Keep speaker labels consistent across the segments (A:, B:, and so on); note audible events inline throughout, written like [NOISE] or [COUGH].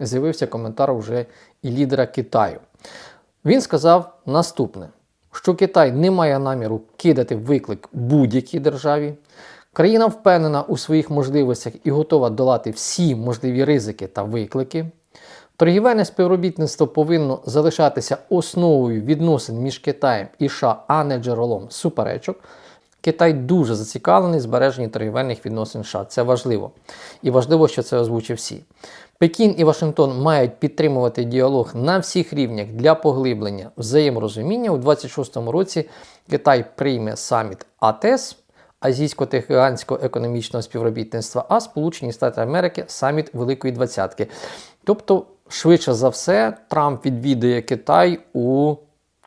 A: з'явився коментар вже і лідера Китаю. Він сказав наступне: що Китай не має наміру кидати виклик будь-якій державі. Країна впевнена у своїх можливостях і готова долати всі можливі ризики та виклики. Торгівельне співробітництво повинно залишатися основою відносин між Китаєм і США, а не джерелом суперечок. Китай дуже зацікавлений в збереженні торгівельних відносин США. Це важливо. І важливо, що це озвучив всі. Пекін і Вашингтон мають підтримувати діалог на всіх рівнях для поглиблення взаєморозуміння. У 26-му році Китай прийме саміт АТЕС Азійсько-Тихоокеанського економічного співробітництва, а Сполучені Штати Америки саміт Великої Двадцятки. Тобто, швидше за все, Трамп відвідує Китай у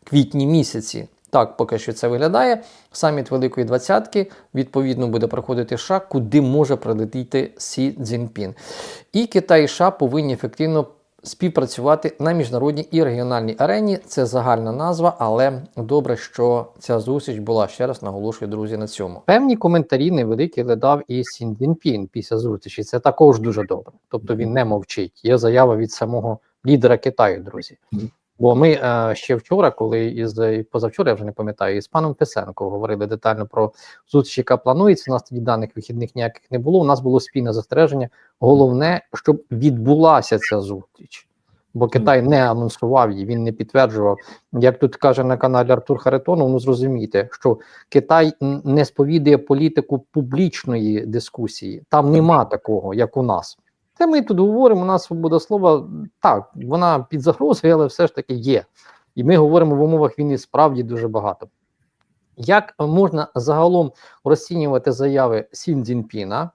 A: квітні місяці. Так, поки що це виглядає. Саміт Великої Двадцятки відповідно буде проходити США, куди може прилетіти Сі Цзіньпін. І Китай і США повинні ефективно співпрацювати на міжнародній і регіональній арені. Це загальна назва, але добре, що ця зустріч була. Ще раз наголошую, друзі, на цьому. Певні коментарі невеликі дав і Сін Цзіньпін після зустрічі. Це також дуже добре. Тобто він не мовчить. Є заява від самого лідера Китаю, друзі. Бо ми е, ще вчора, коли із позавчора, я вже не пам'ятаю, із паном Писенко говорили детально про зустріч, яка планується. У нас тоді даних вихідних ніяких не було. У нас було спільне застереження. Головне, щоб відбулася ця зустріч. Бо Китай не анонсував її, він не підтверджував. Як тут каже на каналі Артур Харитонов, ну зрозумійте, що Китай не сповідує політику публічної дискусії. Там нема такого, як у нас. Це ми тут говоримо, у нас свобода слова, так, вона під загрозою, але все ж таки є. І ми говоримо в умовах війни справді дуже багато. Як можна загалом розцінювати заяви Сін Цзіньпіна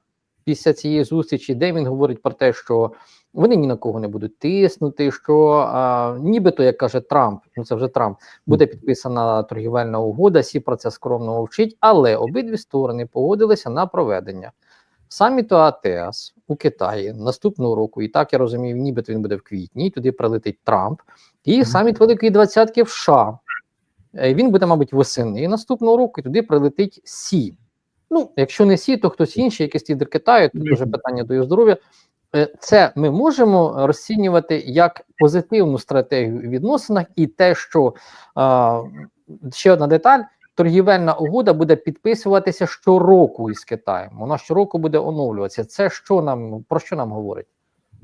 A: після цієї зустрічі, де він говорить про те, що вони ні на кого не будуть тиснути, що а, нібито, як каже Трамп, ну це вже Трамп, буде підписана торгівельна угода, Сі про це скромно мовчить, але обидві сторони погодилися на проведення саміту АТС у Китаї наступного року, і так я розумію, нібито він буде в квітні, туди прилетить Трамп, і саміт Великої Двадцятки в США. Е, Він буде, мабуть, восени наступного року, і туди прилетить Сі. Ну, якщо не Сі, то хтось інший, якийсь лідер Китаю, тут вже питання до його здоров'я. Е, Це ми можемо розцінювати як позитивну стратегію у відносинах, і те, що а, ще одна деталь: торгівельна угода буде підписуватися щороку із Китаєм. Вона щороку буде оновлюватися. Це що нам про що нам говорить?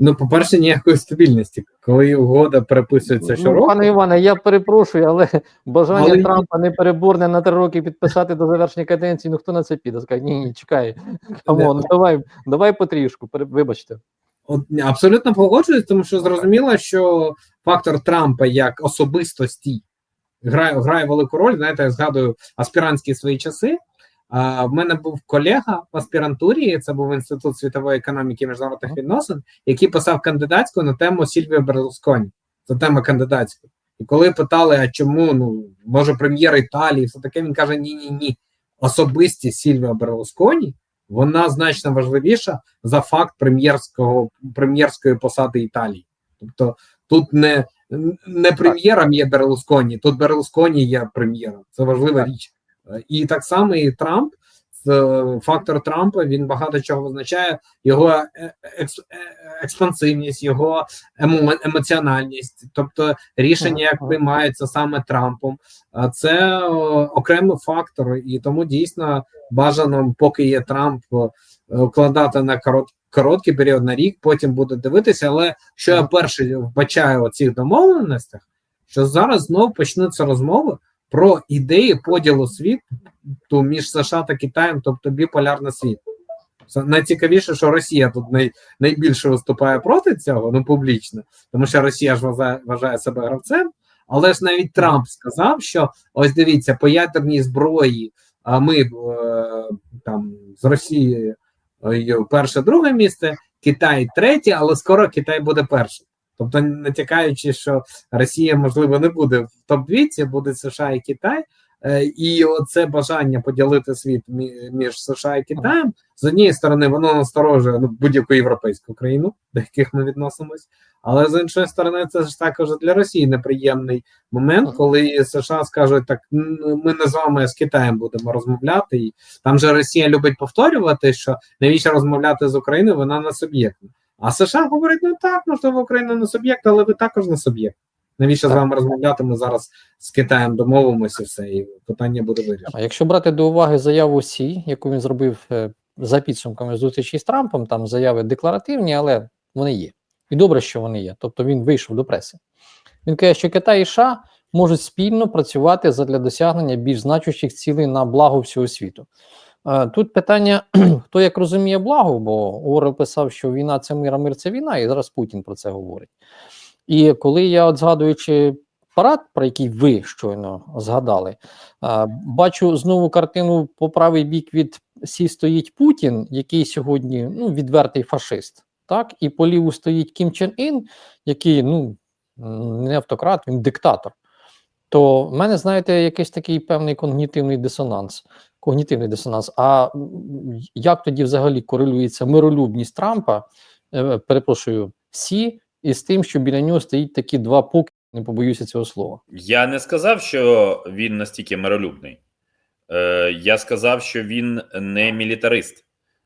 B: Ну, по-перше, ніякої стабільності. Коли угода переписується
A: Ну,
B: щороку,
A: пане Іване, я перепрошую, але [LAUGHS] бажання
B: Але-
A: Трампа непереборне на три роки підписати до завершення каденції. Ну хто на це піде? Скаже, ні, ні, чекай. [LAUGHS] Камон, давай, давай потрішку. Вибачте.
B: От, абсолютно погоджуюсь, тому що зрозуміло, що фактор Трампа як особистості грає, грає велику роль. Знаєте, я згадую аспірантські свої часи. А, в мене був колега в аспірантурі, це був інститут світової економіки і міжнародних відносин, який писав кандидатську на тему Сільвіо Берлусконі. Це тема кандидатської. І коли питали, а чому ну може прем'єр Італії, все таке, він каже: ні, ні, ні. Особистість Сільвіо Берлусконі вона значно важливіша за факт прем'єрського прем'єрської посади Італії. Тобто тут не, не прем'єром є Берлусконі, тут Берлусконі є прем'єром. Це важлива річ. Е, І так само і Трамп. е, Фактор Трампа він багато чого визначає його е, екс, експансивність, його емо, емоціональність, тобто рішення, як приймаються саме Трампом. Це окремий фактор, і тому дійсно бажано, поки є Трамп, о, вкладати на корот, короткий період на рік, потім буде дивитися. Але що я перше вбачаю у цих домовленостях, що зараз знов почнуться розмови про ідеї поділу світу між США та Китаєм, тобто біполярний світ. Найцікавіше, що Росія тут най, найбільше виступає проти цього, ну публічно, тому що Росія ж вважає, вважає себе гравцем. Але ж навіть Трамп сказав, що ось дивіться, по ядерній зброї, а ми е, там з Росією перше, друге місце, Китай третє, але скоро Китай буде першим. Тобто, натякаючи, що Росія, можливо, не буде в топ-двійці, буде США і Китай. Е, І оце бажання поділити світ між США і Китаєм з однієї сторони, воно насторожує ну, будь-яку європейську країну, до яких ми відносимось. Але з іншої сторони, це ж також для Росії неприємний момент, коли США скажуть, так ми не з вами з Китаєм будемо розмовляти. І там же Росія любить повторювати, що навіщо розмовляти з Україною, вона не суб'єктна. А США говорить: ну так, можливо, Україна не суб'єкт, але ви також не суб'єкт. Навіщо з вами розмовляти? Ми зараз з Китаєм домовимося, все, і питання буде вирішено.
A: А якщо брати до уваги заяву Сі, яку він зробив е, за підсумками зустрічі з Трампом, там заяви декларативні, але вони є. І добре, що вони є. Тобто він вийшов до преси. Він каже, що Китай і США можуть спільно працювати задля досягнення більш значущих цілей на благо всього світу. Е, Тут питання, [CLEARS THROAT] хто як розуміє благо, бо Орел писав, що війна це мир, а мир це війна, і зараз Путін про це говорить. І коли я, от згадуючи парад, про який ви щойно згадали, Бачу знову картину по правий бік від Сі стоїть Путін, який сьогодні ну, відвертий фашист. Так, і по ліву стоїть Кім Чен Ін, який ну не автократ, він диктатор. То в мене, знаєте, якийсь такий певний когнітивний дисонанс. Когнітивний дисонанс. А як тоді взагалі корелюється миролюбність Трампа, е, перепрошую, Сі, із тим, що біля нього стоїть такі два поки, не побоюся цього слова.
C: Я не сказав, що він настільки миролюбний. Е, я сказав, що він не мілітарист.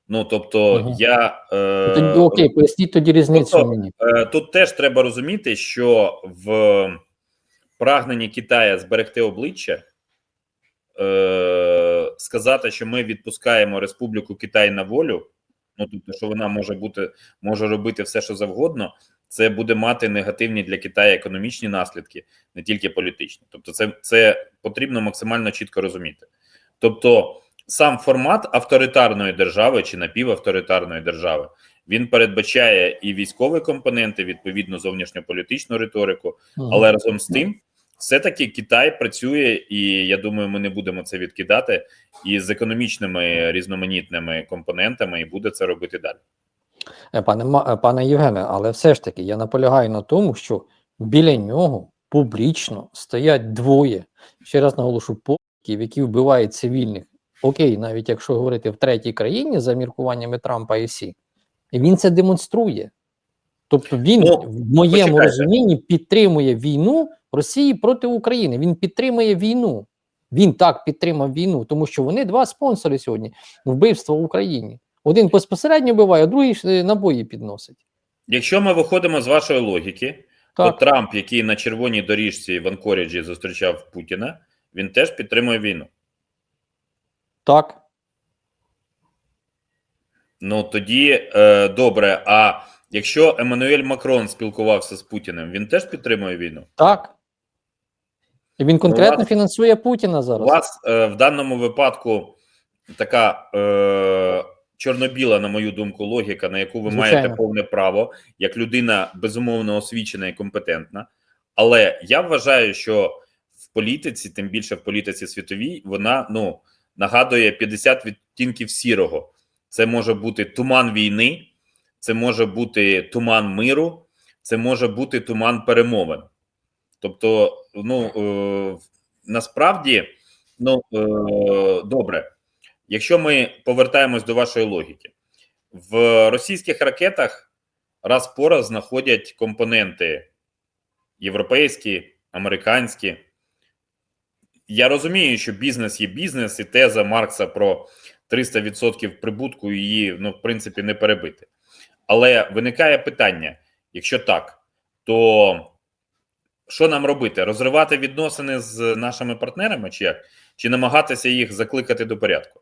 C: Ну тобто,
A: Мгм.
C: я е,
A: Тоді, окей, поясніть тоді різницю
C: тобто,
A: мені.
C: е, тут теж треба розуміти, що в прагненні Китая зберегти обличчя, е, сказати, що ми відпускаємо Республіку Китай на волю, ну тобто, що вона може бути, може робити все, що завгодно. Це буде мати негативні для Китаю економічні наслідки, не тільки політичні. Тобто, це, це потрібно максимально чітко розуміти. Тобто, сам формат авторитарної держави чи напівавторитарної держави він передбачає і військові компоненти, відповідно зовнішньополітичну риторику, але разом з тим, все-таки Китай працює, і я думаю, ми не будемо це відкидати і з економічними різноманітними компонентами, і буде це робити далі.
A: Е, Пане, е, пане Євгене, але все ж таки я наполягаю на тому, що біля нього публічно стоять двоє. Ще раз наголошу, поків, які вбивають цивільних. Окей, навіть якщо говорити в третій країні за міркуваннями Трампа і Сі, він це демонструє. Тобто він
C: Ну,
A: в моєму
C: почекайте.
A: розумінні підтримує війну Росії проти України. Він підтримує війну. Він так підтримав війну, тому що вони два спонсори сьогодні вбивства в Україні. Один безпосередньо вбиває, а другий е, набої підносить.
C: Якщо ми виходимо з вашої логіки,
A: Так,
C: то Трамп, який на червоній доріжці в Анкоріджі зустрічав Путіна, він теж підтримує війну.
A: так.
C: Ну тоді е, добре. А якщо Еммануель Макрон спілкувався з Путіним, він теж підтримує війну.
A: Так. І він конкретно
C: вас-
A: фінансує Путіна зараз.
C: У вас е, в даному випадку така е, чорно-біла, на мою думку, логіка, на яку ви
A: Звичайно.
C: маєте повне право, як людина безумовно освічена і компетентна. Але я вважаю, що в політиці, тим більше в політиці світовій, вона ну нагадує 50 відтінків сірого. Це може бути туман війни, це може бути туман миру, це може бути туман перемовин. Тобто, ну е, насправді, ну е, добре, якщо ми повертаємось до вашої логіки, в російських ракетах раз по раз знаходять компоненти європейські, американські. Я розумію, що бізнес є бізнес, і теза Маркса про 300% прибутку її, ну, в принципі, не перебити. Але виникає питання: якщо так, то що нам робити? Розривати відносини з нашими партнерами, чи як? Чи намагатися їх закликати до порядку?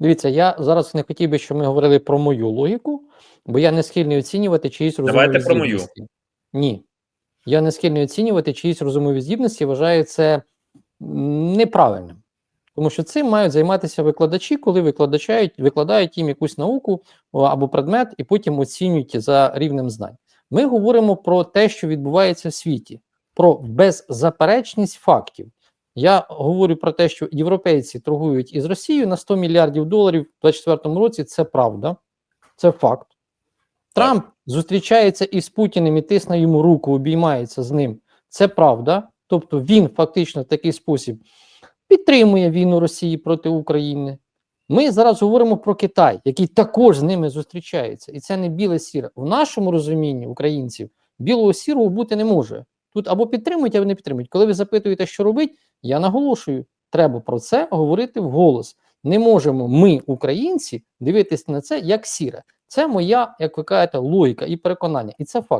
A: Дивіться, я зараз не хотів би, щоб ми говорили про мою логіку, бо я не схильний оцінювати чиїсь розумові
C: Давайте про мою.
A: Ні. Я не схильний оцінювати чиїсь розумові здібності, вважаю це неправильним. Тому що цим мають займатися викладачі, коли викладачають, викладають їм якусь науку або предмет, і потім оцінюють за рівнем знань. Ми говоримо про те, що відбувається в світі, про беззаперечність фактів. Я говорю про те, що європейці торгують із Росією на 100 мільярдів доларів у 2024 році. Це правда, це факт. Трамп зустрічається із Путіним і тисне йому руку, обіймається з ним. Це правда. Тобто він фактично в такий спосіб підтримує війну Росії проти України. Ми зараз говоримо про Китай, який також з ними зустрічається, і це не біле сіре. В нашому розумінні українців білого сірого бути не може. Тут або підтримують, або не підтримують. Коли ви запитуєте, що робить, я наголошую, треба про це говорити вголос. Не можемо ми, українці, дивитися на це як сіре. Це моя, як ви кажете, логіка і переконання. І це факт.